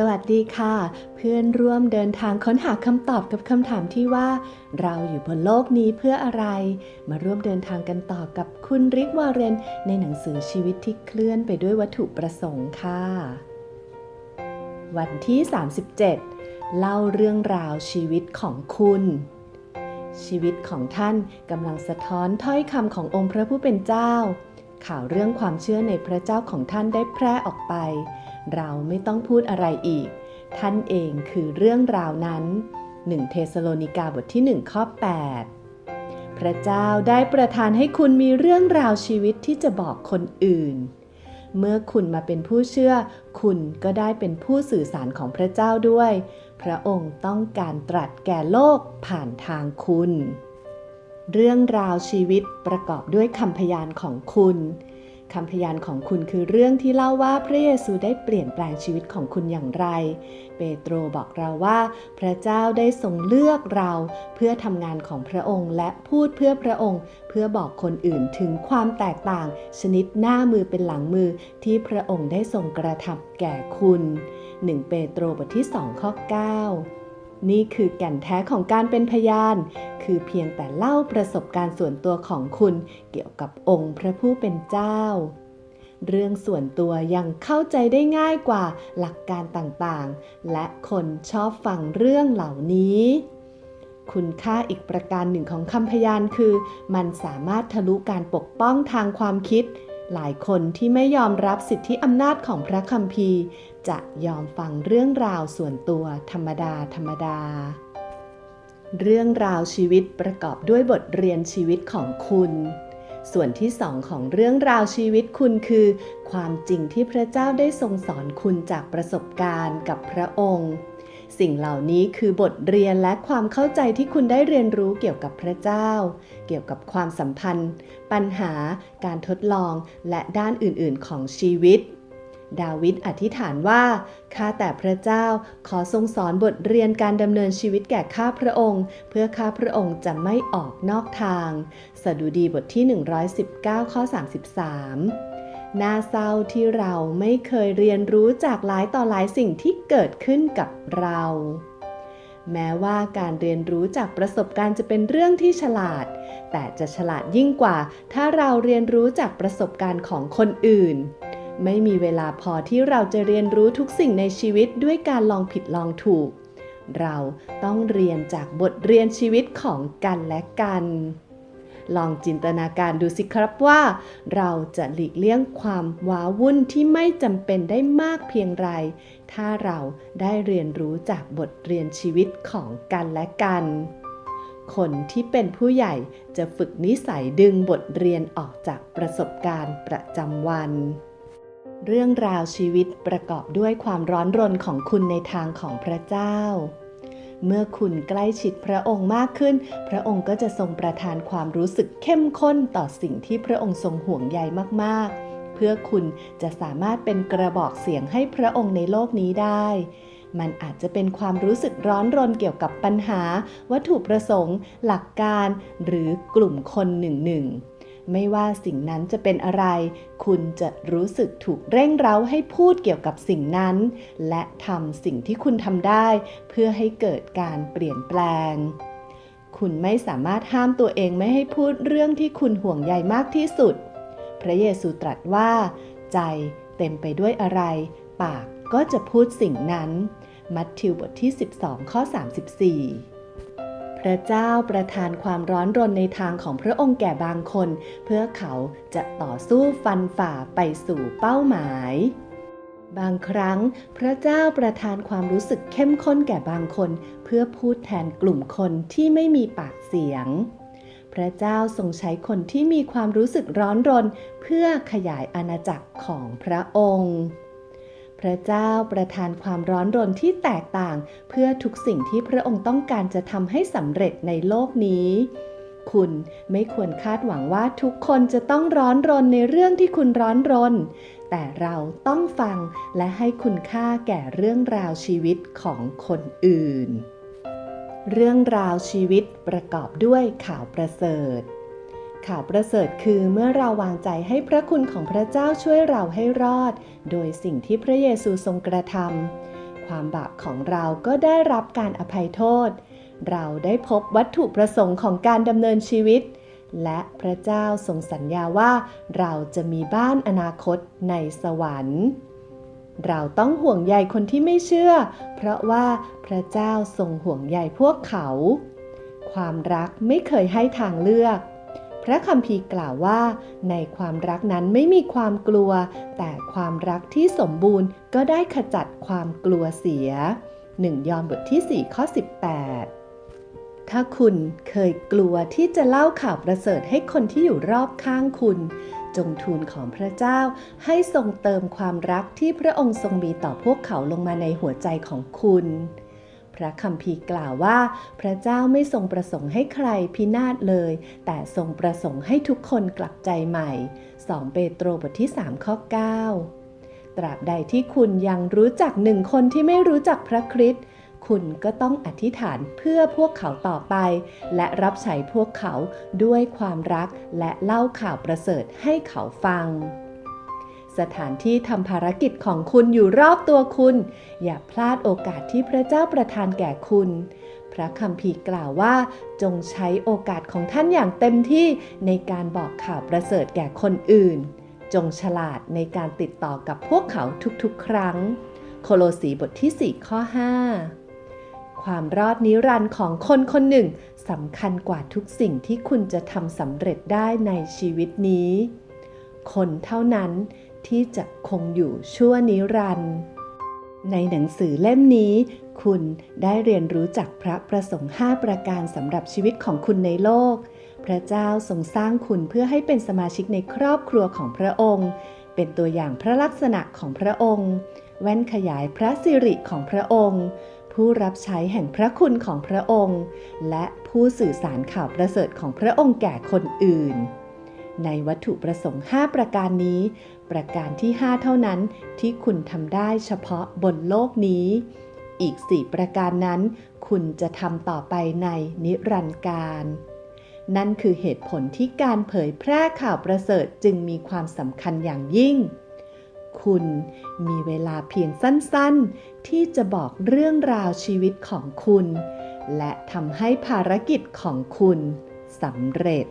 สวัสดีค่ะ เพื่อนร่วมเดินทางค้นหาคำตอบกับคำถามที่ว่า เราอยู่บนโลกนี้เพื่ออะไร มาร่วมเดินทางกันต่อกับคุณริกวาเรน ในหนังสือชีวิตที่เคลื่อนไปด้วยวัตถุประสงค์ค่ะ วันที่ 37 เล่าเรื่องราวชีวิตของคุณชีวิตของท่านกำลังสะท้อนถ้อยคำขององค์พระผู้เป็นเจ้า ข่าวเรื่องความเชื่อในพระเจ้าของท่านได้แพร่ออกไป เราไม่ต้องพูดอะไรอีก ท่านเองคือเรื่องราวนั้น 1 เทสโลนิกาบทที่ 1 ข้อ 8 พระเจ้าได้ประทานให้คุณมีเรื่องราวชีวิตที่จะบอกคนอื่น เมื่อคุณมาเป็นผู้เชื่อ คุณก็ได้เป็นผู้สื่อสารของพระเจ้าด้วย พระองค์ต้องการตรัสแก่โลกผ่านทางคุณ เรื่องราวชีวิตประกอบด้วยคำพยานของคุณ คำพยานของคุณคือเรื่องที่เล่าว่าพระเยซูได้เปลี่ยนแปลงชีวิตของคุณอย่างไร เปโตรบอกเราว่า พระเจ้าได้ทรงเลือกเราเพื่อทำงานของพระองค์ และพูดเพื่อพระองค์ เพื่อบอกคนอื่นถึงความแตกต่าง ชนิดหน้ามือเป็นหลังมือที่พระองค์ได้ทรงกระทำแก่คุณ 1 เปโตรบทที่2ข้อ9นี่คือแก่นแท้ของการเป็นพยาน คือเพียงแต่เล่าประสบการณ์ส่วนตัวของคุณเกี่ยวกับองค์พระผู้เป็นเจ้า เรื่องส่วนตัวยังเข้าใจได้ง่ายกว่าหลักการต่างๆ และคนชอบฟังเรื่องเหล่านี้คุณค่าอีกประการหนึ่งของคำพยานคือ มันสามารถทะลุการปกป้องทางความคิด หลายคนที่ไม่ยอมรับสิทธิอำนาจของพระคัมภีร์ จะยอมฟังเรื่องราวส่วนตัวธรรมดาธรรมดา เรื่องราวชีวิตประกอบด้วยบทเรียนชีวิตของคุณ ส่วนที่สองของเรื่องราวชีวิตคุณคือ ความจริงที่พระเจ้าได้ทรงสอนคุณจากประสบการณ์กับพระองค์ สิ่งเหล่านี้คือบทเรียนและความเข้าใจที่คุณได้เรียนรู้เกี่ยวกับพระเจ้า เกี่ยวกับความสัมพันธ์ ปัญหา การทดลอง และด้านอื่น ๆ ของชีวิต ดาวิดอธิษฐานว่า ข้าแต่พระเจ้าขอทรงสอนบทเรียนการดำเนินชีวิตแก่ข้าพระองค์ เพื่อข้าพระองค์จะไม่ออกนอกทาง สดุดีบทที่ 119 ข้อ 33 น่าเศร้าที่เราไม่เคยเรียนรู้จากหลายต่อหลายสิ่งที่เกิดขึ้นกับเรา แม้ว่าการเรียนรู้จากประสบการณ์จะเป็นเรื่องที่ฉลาด แต่จะฉลาดยิ่งกว่า ถ้าเราเรียนรู้จากประสบการณ์ของคนอื่น ไม่มีเวลาพอที่เราจะเรียนรู้ทุกสิ่งในชีวิตด้วยการลองผิดลองถูก เราต้องเรียนจากบทเรียนชีวิตของกันและกัน ลองจินตนาการดูสิครับว่า เราจะหลีกเลี่ยงความว้าวุ่นที่ไม่จำเป็นได้มากเพียงไร ถ้าเราได้เรียนรู้จากบทเรียนชีวิตของกันและกันคนที่เป็นผู้ใหญ่จะฝึกนิสัยดึงบทเรียนออกจากประสบการณ์ประจำวัน เรื่องราวชีวิตประกอบด้วยความร้อนรนของคุณในทางของพระเจ้า เมื่อคุณใกล้ชิดพระองค์มากขึ้น พระองค์ก็จะทรงประทานความรู้สึกเข้มข้นต่อสิ่งที่พระองค์ทรงห่วงใยมากๆ เพื่อคุณจะสามารถเป็นกระบอกเสียงให้พระองค์ในโลกนี้ได้ มันอาจจะเป็นความรู้สึกร้อนรนเกี่ยวกับปัญหา วัตถุประสงค์ หลักการ หรือกลุ่มคนหนึ่งหนึ่ง ไม่ว่าสิ่งนั้นจะเป็นอะไร คุณจะรู้สึกถูกเร่งเร้าให้พูดเกี่ยวกับสิ่งนั้น และทำสิ่งที่คุณทำได้ เพื่อให้เกิดการเปลี่ยนแปลง คุณไม่สามารถห้ามตัวเองไม่ให้พูดเรื่องที่คุณห่วงใยมากที่สุด พระเยซูตรัสว่า ใจเต็มไปด้วยอะไร ปากก็จะพูดสิ่งนั้น มัทธิวบทที่ 12 ข้อ 34 พระเจ้าประทานความร้อนรนในทางของพระองค์แก่บางคน เพื่อเขาจะต่อสู้ฟันฝ่าไปสู่เป้าหมาย บางครั้ง พระเจ้าประทานความรู้สึกเข้มข้นแก่บางคน เพื่อพูดแทนกลุ่มคนที่ไม่มีปากเสียง พระเจ้าทรงใช้คนที่มีความรู้สึกร้อนรน เพื่อขยายอาณาจักรของพระองค์ พระเจ้าประทานความร้อนรนที่แตกต่าง เพื่อทุกสิ่งที่พระองค์ต้องการจะทำให้สำเร็จในโลกนี้ คุณไม่ควรคาดหวังว่าทุกคนจะต้องร้อนรนในเรื่องที่คุณร้อนรน แต่เราต้องฟังและให้คุณค่าแก่เรื่องราวชีวิตของคนอื่น เรื่องราวชีวิตประกอบด้วยข่าวประเสริฐ ข่าวประเสริฐคือเมื่อเราวางใจให้พระคุณของพระเจ้าช่วยเราให้รอด โดยสิ่งที่พระเยซูทรงกระทำความบาปของเราก็ได้รับการอภัยโทษ เราได้พบวัตถุประสงค์ของการดำเนินชีวิต และพระเจ้าทรงสัญญาว่าเราจะมีบ้านอนาคตในสวรรค์ เราต้องห่วงใยคนที่ไม่เชื่อ เพราะว่าพระเจ้าทรงห่วงใยพวกเขา ความรักไม่เคยให้ทางเลือก ระคัมภีร์กล่าวว่า ในความรักนั้นไม่มีความกลัว แต่ความรักที่สมบูรณ์ก็ได้ขจัดความกลัวเสีย 1 ยอห์นบทที่ 4 ข้อ 18ถ้าคุณเคยกลัวที่จะเล่าข่าวประเสริฐให้คนที่อยู่รอบข้างคุณ จงทูลของพระเจ้าให้ทรงเติมความรักที่พระองค์ทรงมีต่อพวกเขาลงมาในหัวใจของคุณ พระคัมภีร์กล่าวว่า พระเจ้าไม่ทรงประสงค์ให้ใครพินาศเลย แต่ทรงประสงค์ให้ทุกคนกลับใจใหม่ 2 เปโตรบทที่ 3 ข้อ 9 ตราบใดที่คุณยังรู้จักหนึ่งคนที่ไม่รู้จักพระคริสต์คุณก็ต้องอธิษฐานเพื่อพวกเขาต่อไป และรับใช้พวกเขาด้วยความรักและเล่าข่าวประเสริฐให้เขาฟัง สถานที่ทำภารกิจของคุณอยู่รอบตัวคุณ อย่าพลาดโอกาสที่พระเจ้าประทานแก่คุณ พระคัมภีร์กล่าวว่า จงใช้โอกาสของท่านอย่างเต็มที่ในการบอกข่าวประเสริฐแก่คนอื่น จงฉลาดในการติดต่อกับพวกเขาทุกๆ ครั้ง โคโลสีบทที่ 4 ข้อ 5 ความรอดนิรันดร์ของคนคนหนึ่งสำคัญกว่าทุกสิ่งที่คุณจะทำสำเร็จได้ในชีวิตนี้คนเท่านั้น ที่จะคงอยู่ชั่วนิรันดร์ในหนังสือเล่มนี้ คุณได้เรียนรู้จักพระประสงค์5ประการสำหรับชีวิตของคุณในโลก พระเจ้าทรงสร้างคุณเพื่อให้เป็นสมาชิกในครอบครัวของพระองค์ เป็นตัวอย่างพระลักษณะของพระองค์ แว่นขยายพระสิริของพระองค์ ผู้รับใช้แห่งพระคุณของพระองค์ และผู้สื่อสารข่าวประเสริฐของพระองค์แก่คนอื่น ในวัตถุประสงค์ 5 ประการนี้ ประการที่ 5 เท่านั้นที่คุณทำได้เฉพาะบนโลกนี้ อีก 4 ประการนั้น คุณจะทำต่อไปในนิรันดร์การ นั่นคือเหตุผลที่การเผยแพร่ข่าวประเสริฐจึงมีความสำคัญอย่างยิ่ง คุณมีเวลาเพียงสั้นๆ ที่จะบอกเรื่องราวชีวิตของคุณ และทำให้ภารกิจของคุณสำเร็จ